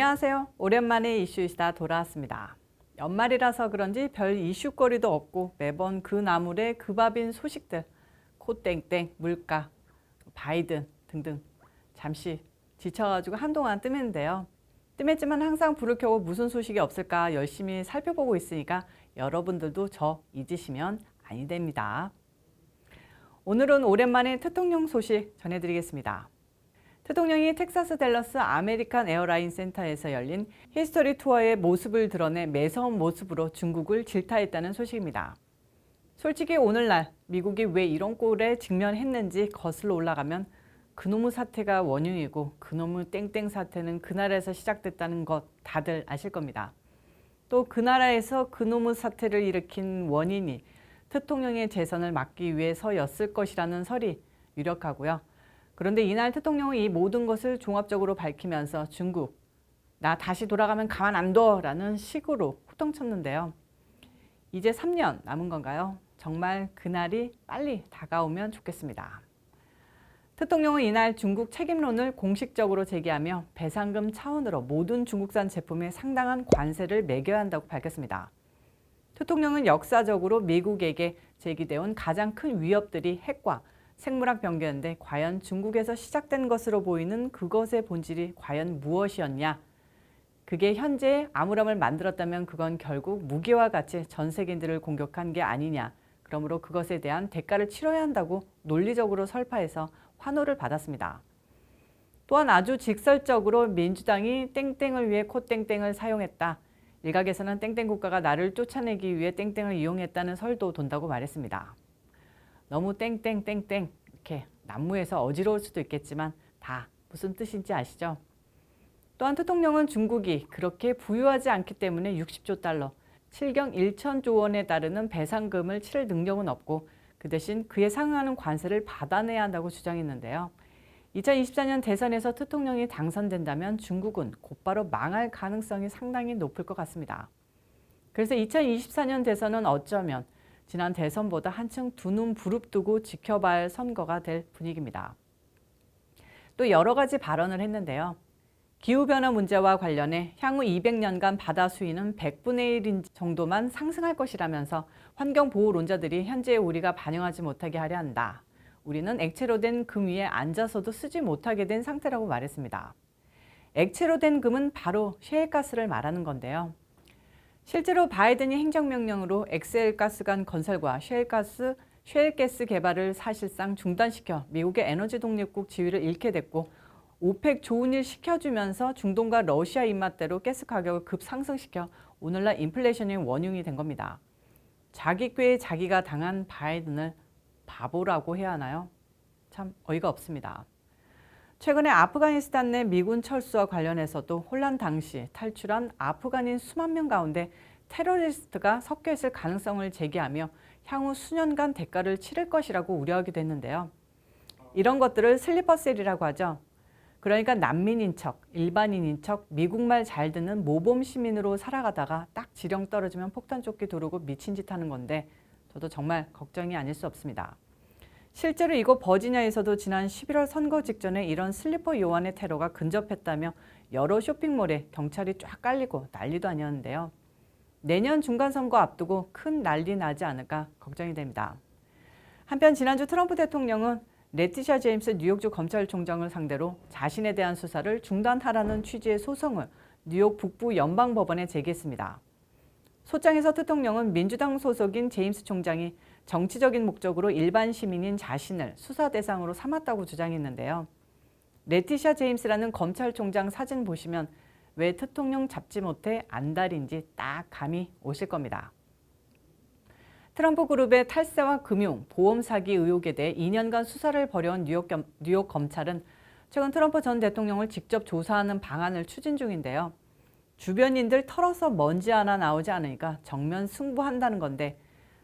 안녕하세요. 오랜만에 이슈이시다 돌아왔습니다. 연말이라서 그런지 별 이슈거리도 없고 매번 그 나물에 그 밥인 소식들, 코땡땡, 물가, 바이든 등등 잠시 지쳐가지고 한동안 뜸했는데요. 뜸했지만 항상 불을 켜고 무슨 소식이 없을까 열심히 살펴보고 있으니까 여러분들도 저 잊으시면 아니 됩니다. 오늘은 오랜만에 대통령 소식 전해드리겠습니다. 대통령이 텍사스 댈러스 아메리칸 에어라인 센터에서 열린 히스토리 투어의 모습을 드러내 매서운 모습으로 중국을 질타했다는 소식입니다. 솔직히 오늘날 미국이 왜 이런 꼴에 직면했는지 거슬러 올라가면 그놈의 사태가 원흉이고 그놈의 땡땡 사태는 그 나라에서 시작됐다는 것 다들 아실 겁니다. 또 그 나라에서 그놈의 사태를 일으킨 원인이 대통령의 재선을 막기 위해서였을 것이라는 설이 유력하고요. 그런데 이날 대통령은 이 모든 것을 종합적으로 밝히면서 중국, 나 다시 돌아가면 가만 안 둬라는 식으로 호통쳤는데요. 이제 3년 남은 건가요? 정말 그날이 빨리 다가오면 좋겠습니다. 대통령은 이날 중국 책임론을 공식적으로 제기하며 배상금 차원으로 모든 중국산 제품에 상당한 관세를 매겨야 한다고 밝혔습니다. 대통령은 역사적으로 미국에게 제기되어 가장 큰 위협들이 핵과 생물학 병기였는데 과연 중국에서 시작된 것으로 보이는 그것의 본질이 과연 무엇이었냐? 그게 현재 암울함을 만들었다면 그건 결국 무기와 같이 전 세계인들을 공격한 게 아니냐. 그러므로 그것에 대한 대가를 치러야 한다고 논리적으로 설파해서 환호를 받았습니다. 또한 아주 직설적으로 민주당이 땡땡을 위해 코땡땡을 사용했다. 일각에서는 땡땡 국가가 나를 쫓아내기 위해 땡땡을 이용했다는 설도 돈다고 말했습니다. 너무 땡땡땡땡 이렇게 난무해서 어지러울 수도 있겠지만 다 무슨 뜻인지 아시죠? 또한 대통령은 중국이 그렇게 부유하지 않기 때문에 60조 달러, 7경 1천조 원에 따르는 배상금을 치를 능력은 없고 그 대신 그에 상응하는 관세를 받아내야 한다고 주장했는데요. 2024년 대선에서 대통령이 당선된다면 중국은 곧바로 망할 가능성이 상당히 높을 것 같습니다. 그래서 2024년 대선은 어쩌면 지난 대선보다 한층 두 눈 부릅뜨고 지켜봐야 할 선거가 될 분위기입니다. 또 여러 가지 발언을 했는데요. 기후변화 문제와 관련해 향후 200년간 바다 수위는 100분의 1인 정도만 상승할 것이라면서 환경보호론자들이 현재 우리가 반영하지 못하게 하려 한다. 우리는 액체로 된 금 위에 앉아서도 쓰지 못하게 된 상태라고 말했습니다. 액체로 된 금은 바로 셰일가스를 말하는 건데요. 실제로 바이든이 행정명령으로 엑셀가스관 건설과 셰일가스, 셰일가스 개발을 사실상 중단시켜 미국의 에너지 독립국 지위를 잃게 됐고 오펙 좋은 일 시켜주면서 중동과 러시아 입맛대로 가스 가격을 급상승시켜 오늘날 인플레이션의 원흉이 된 겁니다. 자기 꾀에 자기가 당한 바이든을 바보라고 해야 하나요? 참 어이가 없습니다. 최근에 아프가니스탄 내 미군 철수와 관련해서도 혼란 당시 탈출한 아프간인 수만 명 가운데 테러리스트가 섞여 있을 가능성을 제기하며 향후 수년간 대가를 치를 것이라고 우려하기도 했는데요. 이런 것들을 슬리퍼셀이라고 하죠. 그러니까 난민인 척, 일반인인 척, 미국말 잘 듣는 모범 시민으로 살아가다가 딱 지령 떨어지면 폭탄 조끼 두르고 미친 짓 하는 건데 저도 정말 걱정이 아닐 수 없습니다. 실제로 이곳 버지니아에서도 지난 11월 선거 직전에 이런 슬리퍼 요원의 테러가 근접했다며 여러 쇼핑몰에 경찰이 쫙 깔리고 난리도 아니었는데요. 내년 중간 선거 앞두고 큰 난리 나지 않을까 걱정이 됩니다. 한편 지난주 트럼프 대통령은 레티샤 제임스 뉴욕주 검찰총장을 상대로 자신에 대한 수사를 중단하라는 취지의 소송을 뉴욕 북부 연방법원에 제기했습니다. 소장에서 대통령은 민주당 소속인 제임스 총장이 정치적인 목적으로 일반 시민인 자신을 수사 대상으로 삼았다고 주장했는데요. 레티샤 제임스라는 검찰총장 사진 보시면 왜 대통령 잡지 못해 안달인지 딱 감이 오실 겁니다. 트럼프 그룹의 탈세와 금융, 보험 사기 의혹에 대해 2년간 수사를 벌여온 뉴욕, 겸, 뉴욕 검찰은 최근 트럼프 전 대통령을 직접 조사하는 방안을 추진 중인데요. 주변인들 털어서 먼지 하나 나오지 않으니까 정면 승부한다는 건데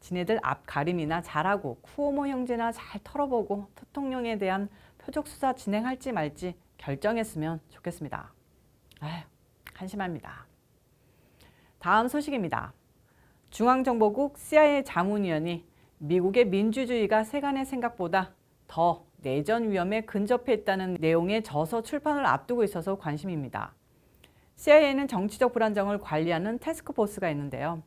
지네들 앞 가림이나 잘하고 쿠오모 형제나 잘 털어보고 대통령에 대한 표적 수사 진행할지 말지 결정했으면 좋겠습니다. 아휴, 한심합니다. 다음 소식입니다. 중앙정보국 CIA 자문위원이 미국의 민주주의가 세간의 생각보다 더 내전 위험에 근접해 있다는 내용의 저서 출판을 앞두고 있어서 관심입니다. CIA는 정치적 불안정을 관리하는 테스크포스가 있는데요.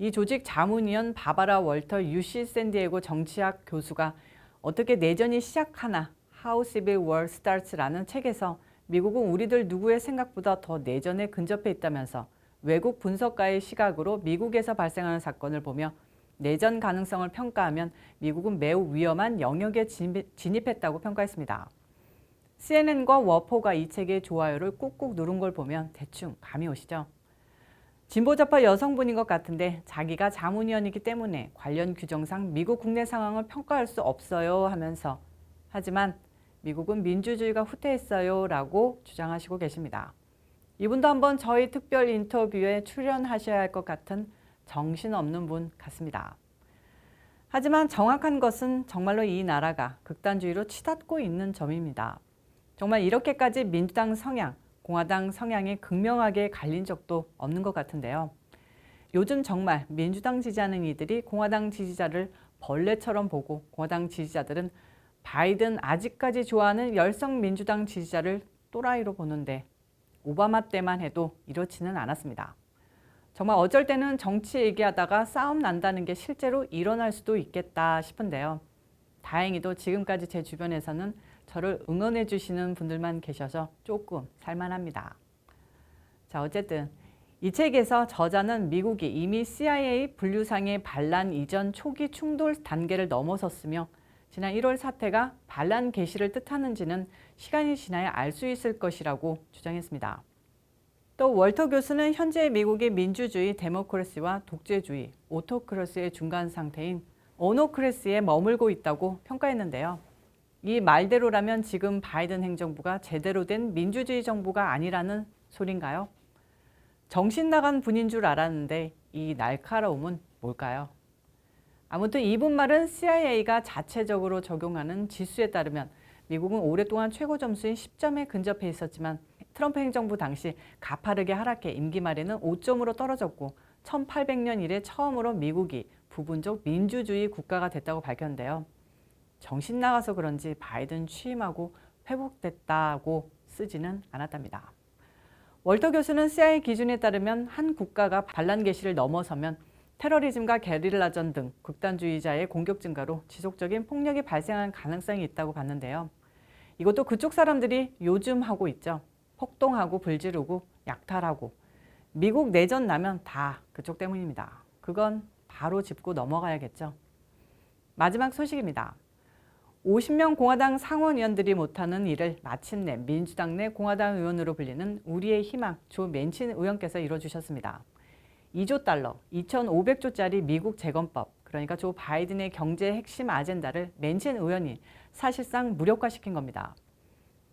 이 조직 자문위원 바바라 월터 UC 샌디에고 정치학 교수가 어떻게 내전이 시작하나 How Civil War Starts라는 책에서 미국은 우리들 누구의 생각보다 더 내전에 근접해 있다면서 외국 분석가의 시각으로 미국에서 발생하는 사건을 보며 내전 가능성을 평가하면 미국은 매우 위험한 영역에 진입했다고 평가했습니다. CNN과 워포가 이 책의 좋아요를 꾹꾹 누른 걸 보면 대충 감이 오시죠? 진보좌파 여성분인 것 같은데 자기가 자문위원이기 때문에 관련 규정상 미국 국내 상황을 평가할 수 없어요 하면서 하지만 미국은 민주주의가 후퇴했어요 라고 주장하시고 계십니다. 이분도 한번 저희 특별 인터뷰에 출연하셔야 할 것 같은 정신없는 분 같습니다. 하지만 정확한 것은 정말로 이 나라가 극단주의로 치닫고 있는 점입니다. 정말 이렇게까지 민주당 성향, 공화당 성향이 극명하게 갈린 적도 없는 것 같은데요. 요즘 정말 민주당 지지하는 이들이 공화당 지지자를 벌레처럼 보고 공화당 지지자들은 바이든 아직까지 좋아하는 열성 민주당 지지자를 또라이로 보는데 오바마 때만 해도 이렇지는 않았습니다. 정말 어쩔 때는 정치 얘기하다가 싸움 난다는 게 실제로 일어날 수도 있겠다 싶은데요. 다행히도 지금까지 제 주변에서는 저를 응원해 주시는 분들만 계셔서 조금 살만합니다. 자, 어쨌든 이 책에서 저자는 미국이 이미 CIA 분류상의 반란 이전 초기 충돌 단계를 넘어섰으며 지난 1월 사태가 반란 개시를 뜻하는지는 시간이 지나야 알 수 있을 것이라고 주장했습니다. 또 월터 교수는 현재 미국의 민주주의 데모크라시와 독재주의 오토크라시의 중간 상태인 오노크라시에 머물고 있다고 평가했는데요. 이 말대로라면 지금 바이든 행정부가 제대로 된 민주주의 정부가 아니라는 소린가요? 정신 나간 분인 줄 알았는데 이 날카로움은 뭘까요? 아무튼 이분 말은 CIA가 자체적으로 적용하는 지수에 따르면 미국은 오랫동안 최고 점수인 10점에 근접해 있었지만 트럼프 행정부 당시 가파르게 하락해 임기 말에는 5점으로 떨어졌고 1800년 이래 처음으로 미국이 부분적 민주주의 국가가 됐다고 밝혔는데요. 정신 나가서 그런지 바이든 취임하고 회복됐다고 쓰지는 않았답니다. 월터 교수는 CIA 기준에 따르면 한 국가가 반란 개시를 넘어서면 테러리즘과 게릴라전 등 극단주의자의 공격 증가로 지속적인 폭력이 발생할 가능성이 있다고 봤는데요. 이것도 그쪽 사람들이 요즘 하고 있죠. 폭동하고 불지르고 약탈하고 미국 내전 나면 다 그쪽 때문입니다. 그건 바로 짚고 넘어가야겠죠. 마지막 소식입니다. 50명 공화당 상원의원들이 못하는 일을 마침내 민주당 내 공화당 의원으로 불리는 우리의 희망 조 맨친 의원께서 이뤄주셨습니다. 2조 달러, 2,500조짜리 미국 재건법, 그러니까 조 바이든의 경제 핵심 아젠다를 맨친 의원이 사실상 무력화시킨 겁니다.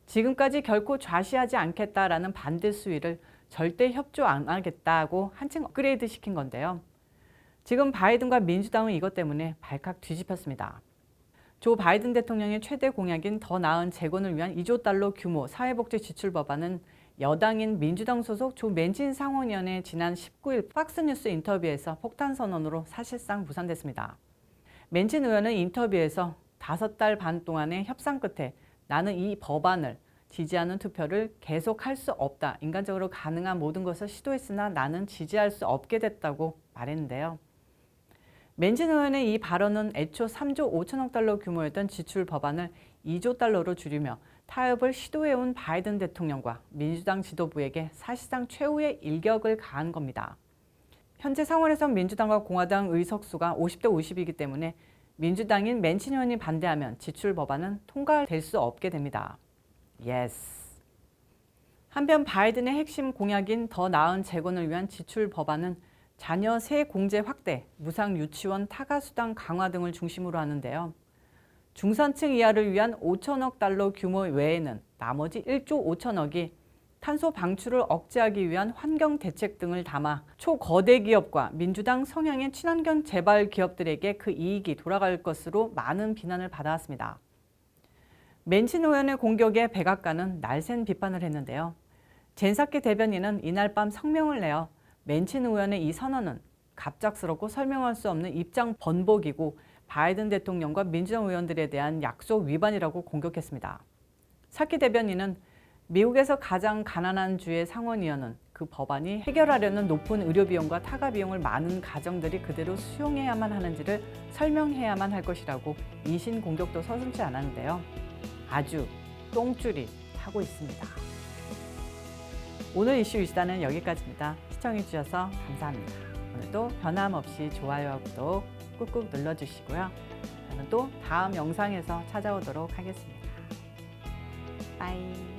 지금까지 결코 좌시하지 않겠다라는 반대 수위를 절대 협조 안 하겠다고 한층 업그레이드 시킨 건데요. 지금 바이든과 민주당은 이것 때문에 발칵 뒤집혔습니다. 조 바이든 대통령의 최대 공약인 더 나은 재건을 위한 2조 달러 규모 사회복지 지출 법안은 여당인 민주당 소속 조 맨친 상원의원의 지난 19일 박스뉴스 인터뷰에서 폭탄 선언으로 사실상 무산됐습니다. 맨친 의원은 인터뷰에서 다섯 달 반 동안의 협상 끝에 나는 이 법안을 지지하는 투표를 계속할 수 없다. 인간적으로 가능한 모든 것을 시도했으나 나는 지지할 수 없게 됐다고 말했는데요. 맨진 의원의 이 발언은 애초 3조 5천억 달러 규모였던 지출 법안을 2조 달러로 줄이며 타협을 시도해온 바이든 대통령과 민주당 지도부에게 사실상 최후의 일격을 가한 겁니다. 현재 상원에선 민주당과 공화당 의석수가 50대 50이기 때문에 민주당인 맨친 의원이 반대하면 지출 법안은 통과될 수 없게 됩니다. 예스. 한편 바이든의 핵심 공약인 더 나은 재건을 위한 지출 법안은 자녀 세 공제 확대, 무상 유치원 타가 수당 강화 등을 중심으로 하는데요. 중산층 이하를 위한 5천억 달러 규모 외에는 나머지 1조 5천억이 탄소 방출을 억제하기 위한 환경 대책 등을 담아 초거대 기업과 민주당 성향의 친환경 재발 기업들에게 그 이익이 돌아갈 것으로 많은 비난을 받아왔습니다. 맨친 의원의 공격에 백악관은 날쌘 비판을 했는데요. 젠사키 대변인은 이날 밤 성명을 내어 맨친 의원의 이 선언은 갑작스럽고 설명할 수 없는 입장 번복이고 바이든 대통령과 민주당 의원들에 대한 약속 위반이라고 공격했습니다. 사키 대변인은 미국에서 가장 가난한 주의 상원의원은 그 법안이 해결하려는 높은 의료 비용과 타가 비용을 많은 가정들이 그대로 수용해야만 하는지를 설명해야만 할 것이라고 이신 공격도 서슴지 않았는데요. 아주 똥줄이 타고 있습니다. 오늘 이슈 이시다는 여기까지입니다. 시청해주셔서 감사합니다. 오늘도 변함없이 좋아요와 구독 꾹꾹 눌러주시고요. 저는 또 다음 영상에서 찾아오도록 하겠습니다. 빠이.